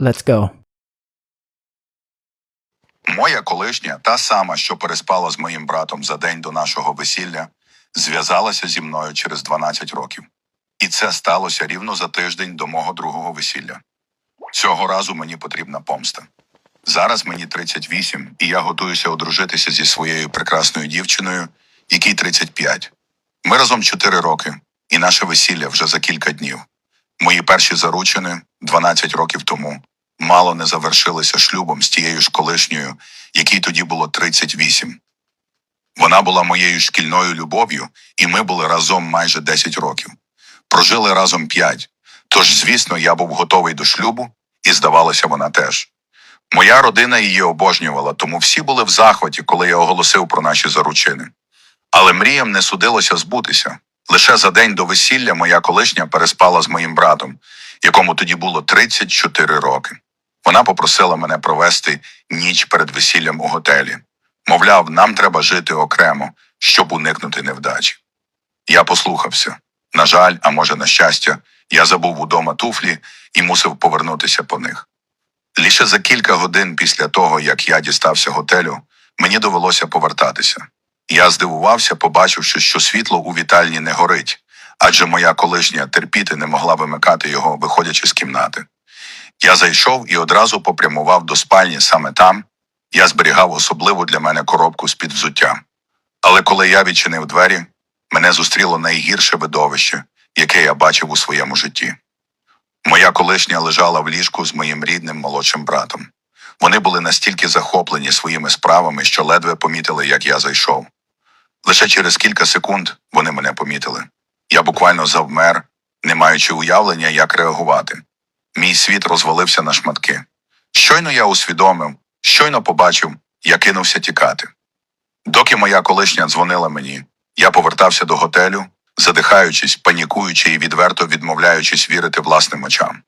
Let's go. Моя колишня, та сама, що переспала з моїм братом за день до нашого весілля, зв'язалася зі мною через 12 років. І це сталося рівно за тиждень до мого другого весілля. Цього разу мені потрібна помста. Зараз мені 38, і я готуюся одружитися зі своєю прекрасною дівчиною, якій 35. Ми разом 4 роки, і наше весілля вже за кілька днів. Мої перші заручини 12 років тому мало не завершилися шлюбом з тією ж колишньою, якій тоді було 38. Вона була моєю шкільною любов'ю, і ми були разом майже 10 років. Прожили разом 5. Тож, звісно, я був готовий до шлюбу, і здавалося, вона теж. Моя родина її обожнювала, тому всі були в захваті, коли я оголосив про наші заручини. Але мріям не судилося збутися. Лише за день до весілля моя колишня переспала з моїм братом, якому тоді було 34 роки. Вона попросила мене провести ніч перед весіллям у готелі. Мовляв, нам треба жити окремо, щоб уникнути невдачі. Я послухався. На жаль, а може, на щастя, я забув удома туфлі і мусив повернутися по них. Лише за кілька годин після того, як я дістався готелю, мені довелося повертатися. Я здивувався, побачивши, що світло у вітальні не горить, адже моя колишня терпіти не могла вимикати його, виходячи з кімнати. Я зайшов і одразу попрямував до спальні саме там. Я зберігав особливу для мене коробку з-під взуття. Але коли я відчинив двері, мене зустріло найгірше видовище, яке я бачив у своєму житті. Моя колишня лежала в ліжку з моїм рідним молодшим братом. Вони були настільки захоплені своїми справами, що ледве помітили, як я зайшов. Лише через кілька секунд вони мене помітили. Я буквально завмер, не маючи уявлення, як реагувати. Мій світ розвалився на шматки. Щойно я усвідомив, щойно побачив, я кинувся тікати. Доки моя колишня дзвонила мені, я повертався до готелю, задихаючись, панікуючи і відверто відмовляючись вірити власним очам.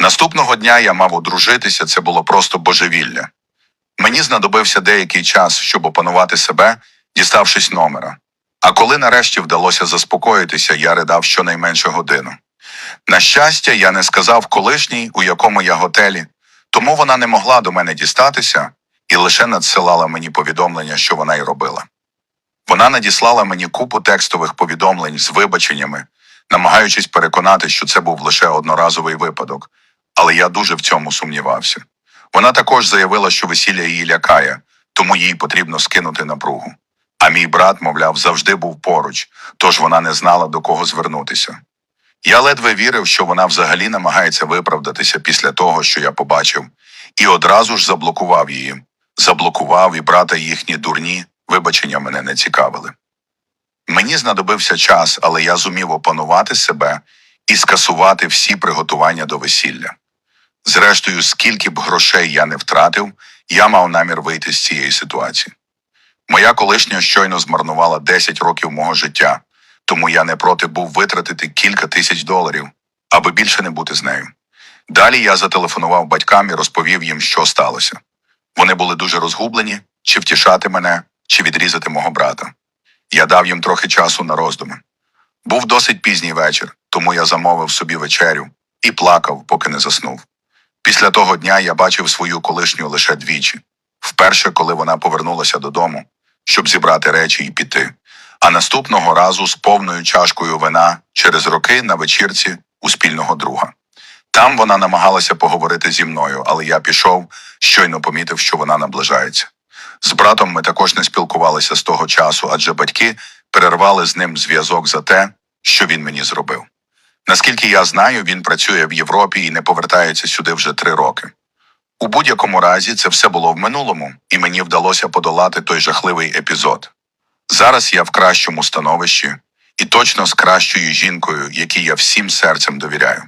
Наступного дня я мав одружитися, це було просто божевілля. Мені знадобився деякий час, щоб опанувати себе, діставшись номера. А коли нарешті вдалося заспокоїтися, я ридав щонайменше годину. На щастя, я не сказав колишній, у якому я готелі, тому вона не могла до мене дістатися і лише надсилала мені повідомлення, що вона й робила. Вона надіслала мені купу текстових повідомлень з вибаченнями, намагаючись переконати, що це був лише одноразовий випадок, але я дуже в цьому сумнівався. Вона також заявила, що весілля її лякає, тому їй потрібно скинути напругу. А мій брат, мовляв, завжди був поруч, тож вона не знала, до кого звернутися. Я ледве вірив, що вона взагалі намагається виправдатися після того, що я побачив, і одразу ж заблокував її. Заблокував і брата їхні дурні, вибачення мене не цікавили. Мені знадобився час, але я зумів опанувати себе і скасувати всі приготування до весілля. Зрештою, скільки б грошей я не втратив, я мав намір вийти з цієї ситуації. Моя колишня щойно змарнувала 10 років мого життя, тому я не проти був витратити кілька тисяч доларів, аби більше не бути з нею. Далі я зателефонував батькам і розповів їм, що сталося. Вони були дуже розгублені, чи втішати мене, чи відрізати мого брата. Я дав їм трохи часу на роздуми. Був досить пізній вечір, тому я замовив собі вечерю і плакав, поки не заснув. Після того дня я бачив свою колишню лише двічі. Вперше, коли вона повернулася додому, щоб зібрати речі і піти. А наступного разу з повною чашкою вина через роки на вечірці у спільного друга. Там вона намагалася поговорити зі мною, але я пішов, щойно помітив, що вона наближається. З братом ми також не спілкувалися з того часу, адже батьки перервали з ним зв'язок за те, що він мені зробив. Наскільки я знаю, він працює в Європі і не повертається сюди вже три роки. У будь-якому разі це все було в минулому, і мені вдалося подолати той жахливий епізод. Зараз я в кращому становищі і точно з кращою жінкою, якій я всім серцем довіряю.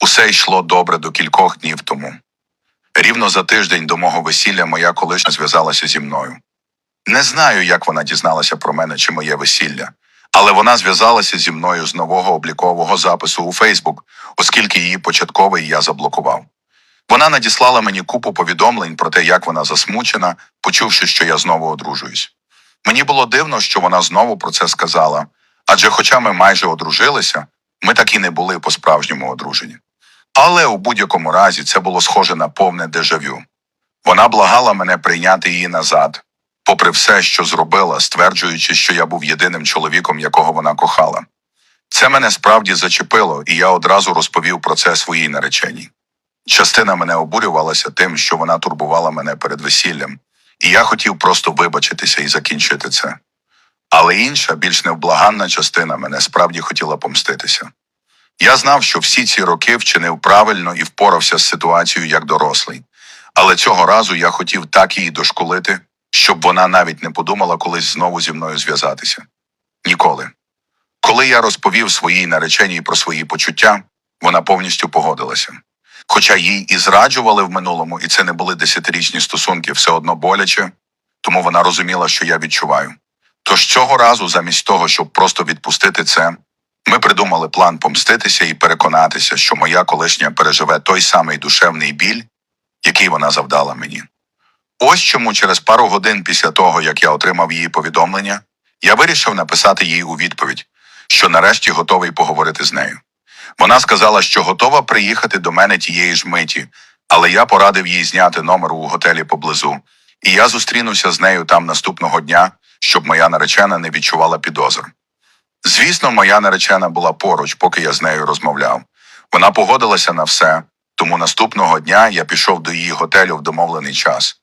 Усе йшло добре до кількох днів тому. Рівно за тиждень до мого весілля моя колишня зв'язалася зі мною. Не знаю, як вона дізналася про мене чи моє весілля, але вона зв'язалася зі мною з нового облікового запису у Фейсбук, оскільки її початковий я заблокував. Вона надіслала мені купу повідомлень про те, як вона засмучена, почувши, що я знову одружуюсь. Мені було дивно, що вона знову про це сказала, адже, хоча ми майже одружилися, ми так і не були по-справжньому одружені. Але у будь-якому разі це було схоже на повне дежавю. Вона благала мене прийняти її назад, попри все, що зробила, стверджуючи, що я був єдиним чоловіком, якого вона кохала. Це мене справді зачепило, і я одразу розповів про це своїй нареченій. Частина мене обурювалася тим, що вона турбувала мене перед весіллям, і я хотів просто вибачитися і закінчити це. Але інша, більш невблаганна частина мене справді хотіла помститися. Я знав, що всі ці роки вчинив правильно і впорався з ситуацією як дорослий. Але цього разу я хотів так її дошкулити, щоб вона навіть не подумала колись знову зі мною зв'язатися. Ніколи. Коли я розповів своїй нареченій про свої почуття, вона повністю погодилася. Хоча їй і зраджували в минулому, і це не були десятирічні стосунки, все одно боляче, тому вона розуміла, що я відчуваю. Тож цього разу, замість того, щоб просто відпустити це, ми придумали план помститися і переконатися, що моя колишня переживе той самий душевний біль, який вона завдала мені. Ось чому через пару годин після того, як я отримав її повідомлення, я вирішив написати їй у відповідь, що нарешті готовий поговорити з нею. Вона сказала, що готова приїхати до мене тієї ж миті, але я порадив їй зняти номер у готелі поблизу, і я зустрінуся з нею там наступного дня, щоб моя наречена не відчувала підозр. Звісно, моя наречена була поруч, поки я з нею розмовляв. Вона погодилася на все, тому наступного дня я пішов до її готелю в домовлений час.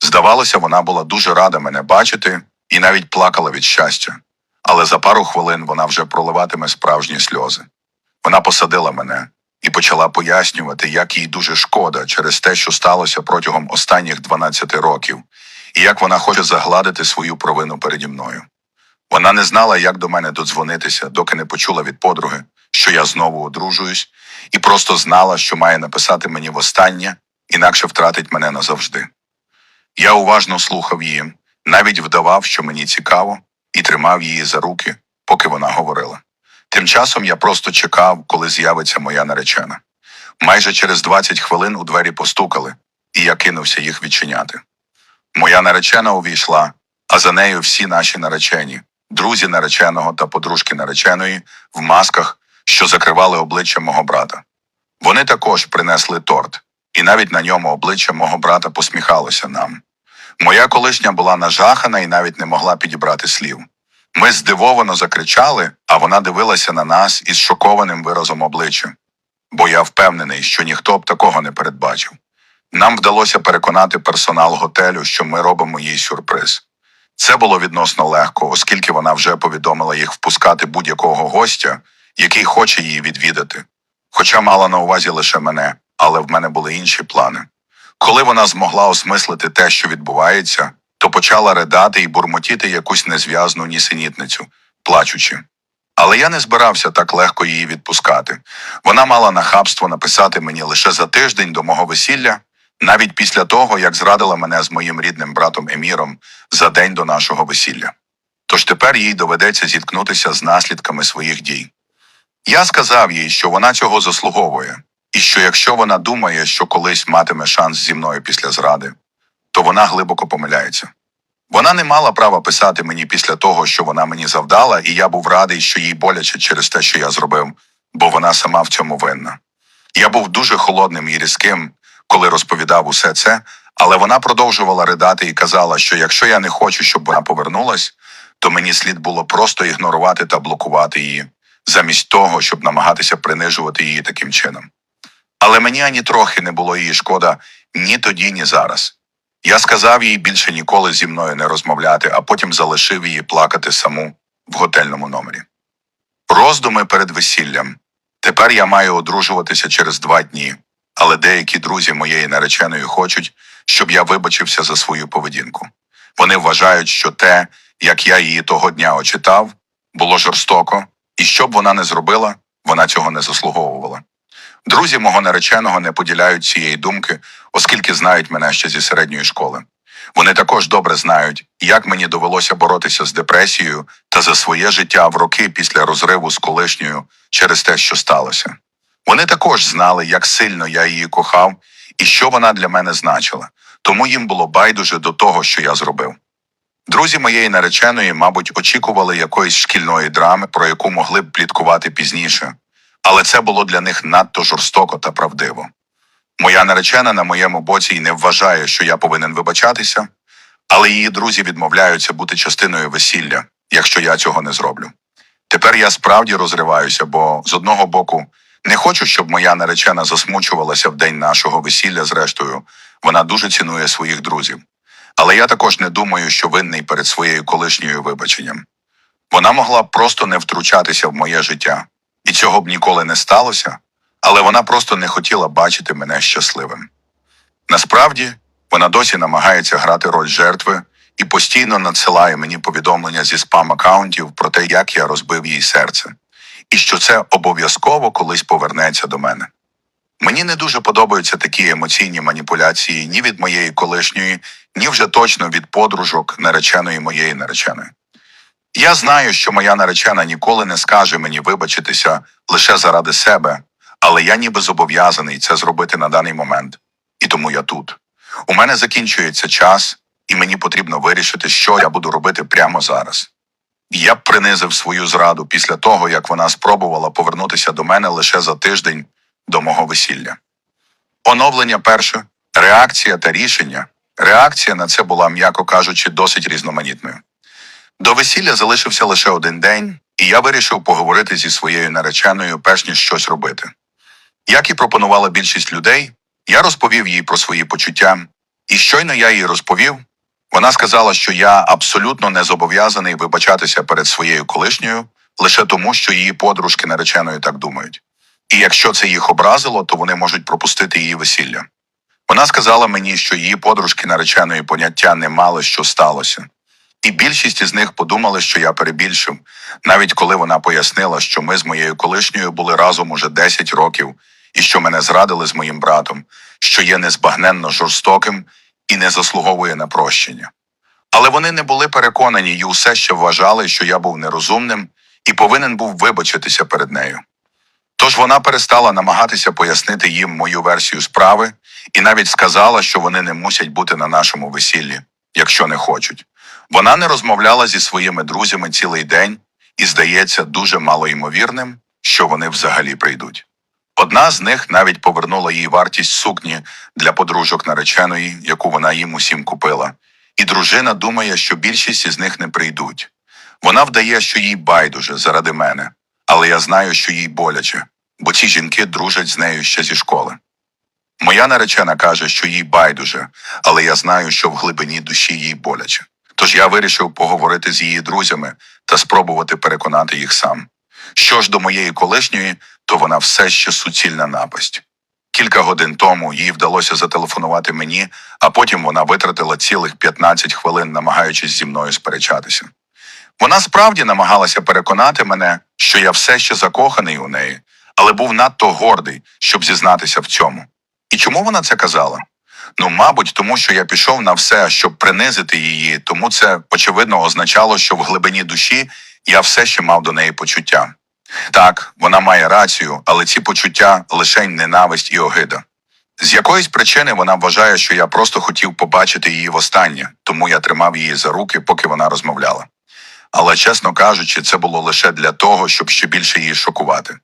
Здавалося, вона була дуже рада мене бачити і навіть плакала від щастя. Але за пару хвилин вона вже проливатиме справжні сльози. Вона посадила мене і почала пояснювати, як їй дуже шкода через те, що сталося протягом останніх 12 років, і як вона хоче загладити свою провину переді мною. Вона не знала, як до мене додзвонитися, доки не почула від подруги, що я знову одружуюсь, і просто знала, що має написати мені востаннє, інакше втратить мене назавжди. Я уважно слухав її, навіть вдавав, що мені цікаво, і тримав її за руки, поки вона говорила. Тим часом я просто чекав, коли з'явиться моя наречена. Майже через 20 хвилин у двері постукали, і я кинувся їх відчиняти. Моя наречена увійшла, а за нею всі наші наречені, друзі нареченого та подружки нареченої в масках, що закривали обличчя мого брата. Вони також принесли торт, і навіть на ньому обличчя мого брата посміхалося нам. Моя колишня була нажахана і навіть не могла підібрати слів. Ми здивовано закричали, а вона дивилася на нас із шокованим виразом обличчя. Бо я впевнений, що ніхто б такого не передбачив. Нам вдалося переконати персонал готелю, що ми робимо їй сюрприз. Це було відносно легко, оскільки вона вже повідомила їх впускати будь-якого гостя, який хоче її відвідати. Хоча мала на увазі лише мене, але в мене були інші плани. Коли вона змогла осмислити те, що відбувається, то почала ридати і бурмотіти якусь незв'язну нісенітницю, плачучи. Але я не збирався так легко її відпускати. Вона мала нахабство написати мені лише за тиждень до мого весілля, навіть після того, як зрадила мене з моїм рідним братом Еміром за день до нашого весілля. Тож тепер їй доведеться зіткнутися з наслідками своїх дій. Я сказав їй, що вона цього заслуговує, і що якщо вона думає, що колись матиме шанс зі мною після зради, то вона глибоко помиляється. Вона не мала права писати мені після того, що вона мені завдала, і я був радий, що їй боляче через те, що я зробив, бо вона сама в цьому винна. Я був дуже холодним і різким, коли розповідав усе це, але вона продовжувала ридати і казала, що якщо я не хочу, щоб вона повернулась, то мені слід було просто ігнорувати та блокувати її, замість того, щоб намагатися принижувати її таким чином. Але мені ані трохи не було її шкода ні тоді, ні зараз. Я сказав їй більше ніколи зі мною не розмовляти, а потім залишив її плакати саму в готельному номері. Роздуми перед весіллям. Тепер я маю одружуватися через два дні, але деякі друзі моєї нареченої хочуть, щоб я вибачився за свою поведінку. Вони вважають, що те, як я її того дня очитав, було жорстоко, і що б вона не зробила, вона цього не заслуговувала. Друзі мого нареченого не поділяють цієї думки, оскільки знають мене ще зі середньої школи. Вони також добре знають, як мені довелося боротися з депресією та за своє життя в роки після розриву з колишньою через те, що сталося. Вони також знали, як сильно я її кохав і що вона для мене значила, тому їм було байдуже до того, що я зробив. Друзі моєї нареченої, мабуть, очікували якоїсь шкільної драми, про яку могли б пліткувати пізніше. Але це було для них надто жорстоко та правдиво. Моя наречена на моєму боці й не вважає, що я повинен вибачатися, але її друзі відмовляються бути частиною весілля, якщо я цього не зроблю. Тепер я справді розриваюся, бо з одного боку не хочу, щоб моя наречена засмучувалася в день нашого весілля. Зрештою, вона дуже цінує своїх друзів. Але я також не думаю, що винний перед своєю колишньою вибаченням. Вона могла просто не втручатися в моє життя, і цього б ніколи не сталося, але вона просто не хотіла бачити мене щасливим. Насправді, вона досі намагається грати роль жертви і постійно надсилає мені повідомлення зі спам-акаунтів про те, як я розбив їй серце, і що це обов'язково колись повернеться до мене. Мені не дуже подобаються такі емоційні маніпуляції ні від моєї колишньої, ні вже точно від подружок нареченої моєї нареченої. Я знаю, що моя наречена ніколи не скаже мені вибачитися лише заради себе, але я ніби зобов'язаний це зробити на даний момент. І тому я тут. У мене закінчується час, і мені потрібно вирішити, що я буду робити прямо зараз. Я б принизив свою зраду після того, як вона спробувала повернутися до мене лише за тиждень до мого весілля. Оновлення перше, реакція та рішення. Реакція на це була, м'яко кажучи, досить різноманітною. До весілля залишився лише один день, і я вирішив поговорити зі своєю нареченою, перш ніж щось робити. Як і пропонувала більшість людей, я розповів їй про свої почуття, і щойно я їй розповів, вона сказала, що я абсолютно не зобов'язаний вибачатися перед своєю колишньою лише тому, що її подружки нареченої так думають. І якщо це їх образило, то вони можуть пропустити її весілля. Вона сказала мені, що її подружки нареченої поняття не мали, що сталося. І більшість із них подумали, що я перебільшив, навіть коли вона пояснила, що ми з моєю колишньою були разом уже 10 років, і що мене зрадили з моїм братом, що є незбагненно жорстоким і не заслуговує на прощення. Але вони не були переконані і усе ще вважали, що я був нерозумним і повинен був вибачитися перед нею. Тож вона перестала намагатися пояснити їм мою версію справи і навіть сказала, що вони не мусять бути на нашому весіллі, якщо не хочуть. Вона не розмовляла зі своїми друзями цілий день і здається дуже малоймовірним, що вони взагалі прийдуть. Одна з них навіть повернула їй вартість сукні для подружок нареченої, яку вона їм усім купила, і дружина думає, що більшість із них не прийдуть. Вона вдає, що їй байдуже заради мене, але я знаю, що їй боляче, бо ці жінки дружать з нею ще зі школи. Моя наречена каже, що їй байдуже, але я знаю, що в глибині душі їй боляче. Тож я вирішив поговорити з її друзями та спробувати переконати їх сам. Що ж до моєї колишньої, то вона все ще суцільна напасть. Кілька годин тому їй вдалося зателефонувати мені, а потім вона витратила цілих 15 хвилин, намагаючись зі мною сперечатися. Вона справді намагалася переконати мене, що я все ще закоханий у неї, але був надто гордий, щоб зізнатися в цьому. І чому вона це казала? Ну, мабуть, тому що я пішов на все, щоб принизити її, тому це очевидно означало, що в глибині душі я все ще мав до неї почуття. Так, вона має рацію, але ці почуття лише ненависть і огида. З якоїсь причини вона вважає, що я просто хотів побачити її востаннє, тому я тримав її за руки, поки вона розмовляла. Але, чесно кажучи, це було лише для того, щоб ще більше її шокувати.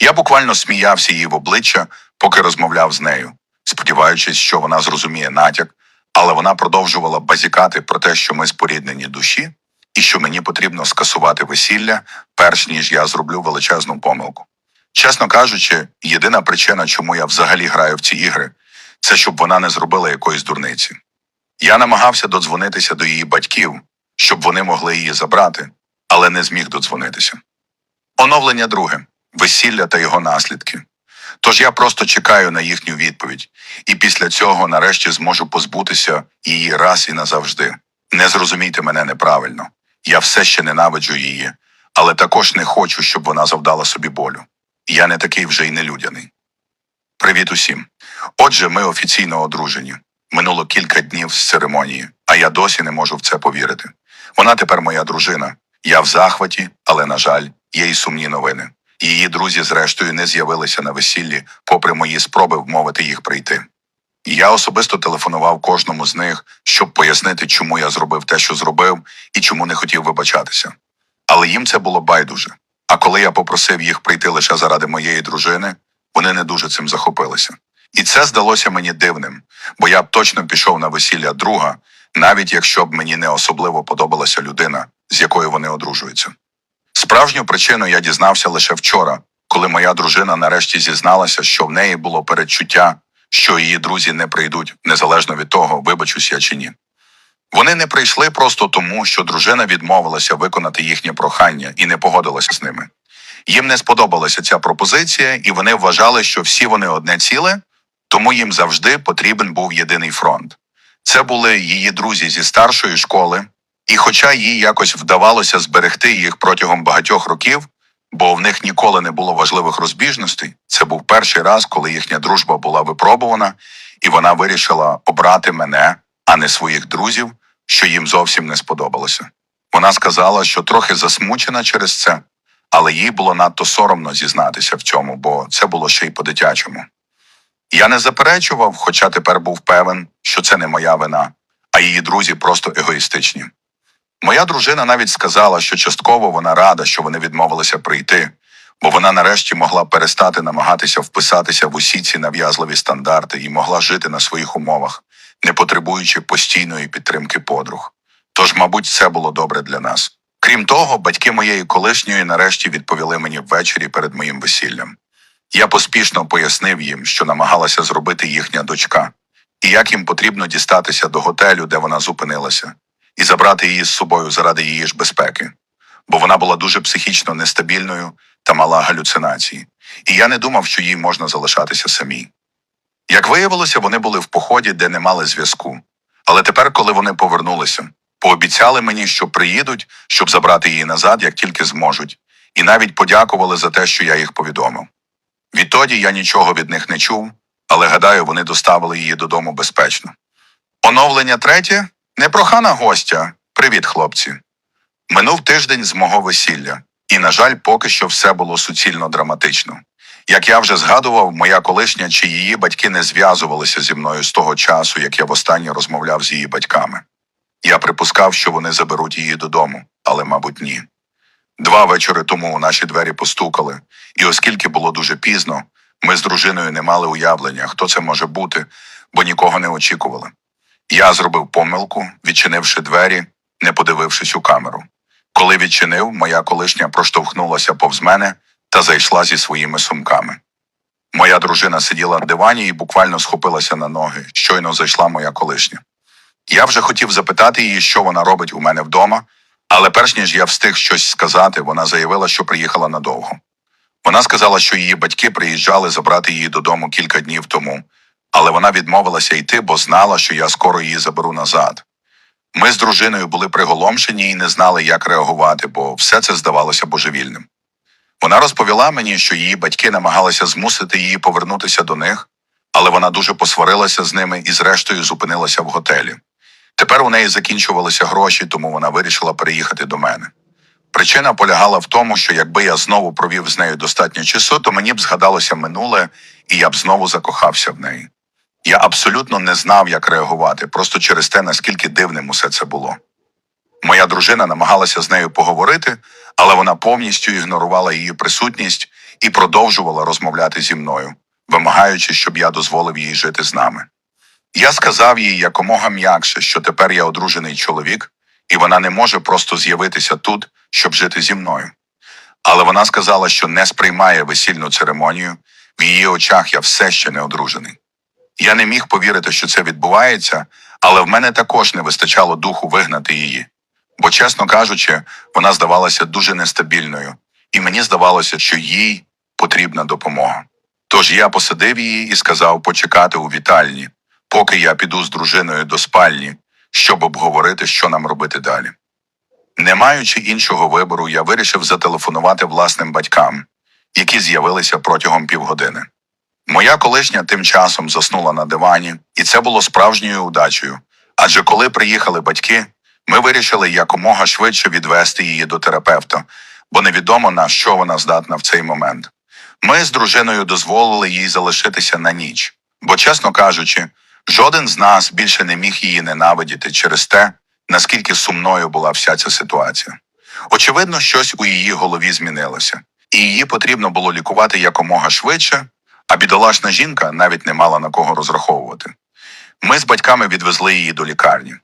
Я буквально сміявся їй в обличчя, поки розмовляв з нею, сподіваючись, що вона зрозуміє натяк, але вона продовжувала базікати про те, що ми споріднені душі, і що мені потрібно скасувати весілля, перш ніж я зроблю величезну помилку. Чесно кажучи, єдина причина, чому я взагалі граю в ці ігри, це щоб вона не зробила якоїсь дурниці. Я намагався додзвонитися до її батьків, щоб вони могли її забрати, але не зміг додзвонитися. Оновлення друге весілля та його наслідки. Тож я просто чекаю на їхню відповідь, і після цього нарешті зможу позбутися її раз і назавжди. Не зрозумійте мене неправильно. Я все ще ненавиджу її, але також не хочу, щоб вона завдала собі болю. Я не такий вже й нелюдяний. Привіт усім. Отже, ми офіційно одружені. Минуло кілька днів з церемонії, а я досі не можу в це повірити. Вона тепер моя дружина. Я в захваті, але, на жаль, є й сумні новини. Її друзі, зрештою, не з'явилися на весіллі, попри мої спроби вмовити їх прийти. Я особисто телефонував кожному з них, щоб пояснити, чому я зробив те, що зробив, і чому не хотів вибачатися. Але їм це було байдуже. А коли я попросив їх прийти лише заради моєї дружини, вони не дуже цим захопилися. І це здалося мені дивним, бо я б точно пішов на весілля друга, навіть якщо б мені не особливо подобалася людина, з якою вони одружуються. Справжню причину я дізнався лише вчора, коли моя дружина нарешті зізналася, що в неї було передчуття, що її друзі не прийдуть, незалежно від того, вибачусь я чи ні. Вони не прийшли просто тому, що дружина відмовилася виконати їхнє прохання і не погодилася з ними. Їм не сподобалася ця пропозиція, і вони вважали, що всі вони одне ціле, тому їм завжди потрібен був єдиний фронт. Це були її друзі зі старшої школи, і хоча їй якось вдавалося зберегти їх протягом багатьох років, бо в них ніколи не було важливих розбіжностей, це був перший раз, коли їхня дружба була випробувана, і вона вирішила обрати мене, а не своїх друзів, що їм зовсім не сподобалося. Вона сказала, що трохи засмучена через це, але їй було надто соромно зізнатися в цьому, бо це було ще й по-дитячому. Я не заперечував, хоча тепер був певен, що це не моя вина, а її друзі просто егоїстичні. Моя дружина навіть сказала, що частково вона рада, що вони відмовилися прийти, бо вона нарешті могла перестати намагатися вписатися в усі ці нав'язливі стандарти і могла жити на своїх умовах, не потребуючи постійної підтримки подруг. Тож, мабуть, це було добре для нас. Крім того, батьки моєї колишньої нарешті відповіли мені ввечері перед моїм весіллям. Я поспішно пояснив їм, що намагалася зробити їхня дочка, і як їм потрібно дістатися до готелю, де вона зупинилася, і забрати її з собою заради її ж безпеки, бо вона була дуже психічно нестабільною та мала галюцинації, і я не думав, що їй можна залишатися самій. Як виявилося, вони були в поході, де не мали зв'язку. Але тепер, коли вони повернулися, пообіцяли мені, що приїдуть, щоб забрати її назад, як тільки зможуть, і навіть подякували за те, що я їх повідомив. Відтоді я нічого від них не чув, але гадаю, вони доставили її додому безпечно. Оновлення третє непрохана гостя. Привіт, хлопці. Минув тиждень з мого весілля, і, на жаль, поки що все було суцільно драматично. Як я вже згадував, моя колишня чи її батьки не зв'язувалися зі мною з того часу, як я востаннє розмовляв з її батьками. Я припускав, що вони заберуть її додому, але, мабуть, ні. Два вечори тому у наші двері постукали, і оскільки було дуже пізно, ми з дружиною не мали уявлення, хто це може бути, бо нікого не очікували. Я зробив помилку, відчинивши двері, не подивившись у камеру. Коли відчинив, моя колишня проштовхнулася повз мене та зайшла зі своїми сумками. Моя дружина сиділа на дивані і буквально схопилася на ноги. Щойно зайшла моя колишня. Я вже хотів запитати її, що вона робить у мене вдома, але перш ніж я встиг щось сказати, вона заявила, що приїхала надовго. Вона сказала, що її батьки приїжджали забрати її додому кілька днів тому, але вона відмовилася йти, бо знала, що я скоро її заберу назад. Ми з дружиною були приголомшені і не знали, як реагувати, бо все це здавалося божевільним. Вона розповіла мені, що її батьки намагалися змусити її повернутися до них, але вона дуже посварилася з ними і, зрештою, зупинилася в готелі. Тепер у неї закінчувалися гроші, тому вона вирішила переїхати до мене. Причина полягала в тому, що якби я знову провів з нею достатньо часу, то мені б згадалося минуле, і я б знову закохався в неї. Я абсолютно не знав, як реагувати, просто через те, наскільки дивним усе це було. Моя дружина намагалася з нею поговорити, але вона повністю ігнорувала її присутність і продовжувала розмовляти зі мною, вимагаючи, щоб я дозволив їй жити з нами. Я сказав їй якомога м'якше, що тепер я одружений чоловік, і вона не може просто з'явитися тут, щоб жити зі мною. Але вона сказала, що не сприймає весільну церемонію, в її очах я все ще не одружений. Я не міг повірити, що це відбувається, але в мене також не вистачало духу вигнати її. Бо, чесно кажучи, вона здавалася дуже нестабільною, і мені здавалося, що їй потрібна допомога. Тож я посадив її і сказав почекати у вітальні, поки я піду з дружиною до спальні, щоб обговорити, що нам робити далі. Не маючи іншого вибору, я вирішив зателефонувати власним батькам, які з'явилися протягом півгодини. Моя колишня тим часом заснула на дивані, і це було справжньою удачею. Адже коли приїхали батьки, ми вирішили якомога швидше відвести її до терапевта, бо невідомо на що вона здатна в цей момент. Ми з дружиною дозволили їй залишитися на ніч, бо, чесно кажучи, жоден з нас більше не міг її ненавидіти через те, наскільки сумною була вся ця ситуація. Очевидно, щось у її голові змінилося, і її потрібно було лікувати якомога швидше, а бідолашна жінка навіть не мала на кого розраховувати. Ми з батьками відвезли її до лікарні.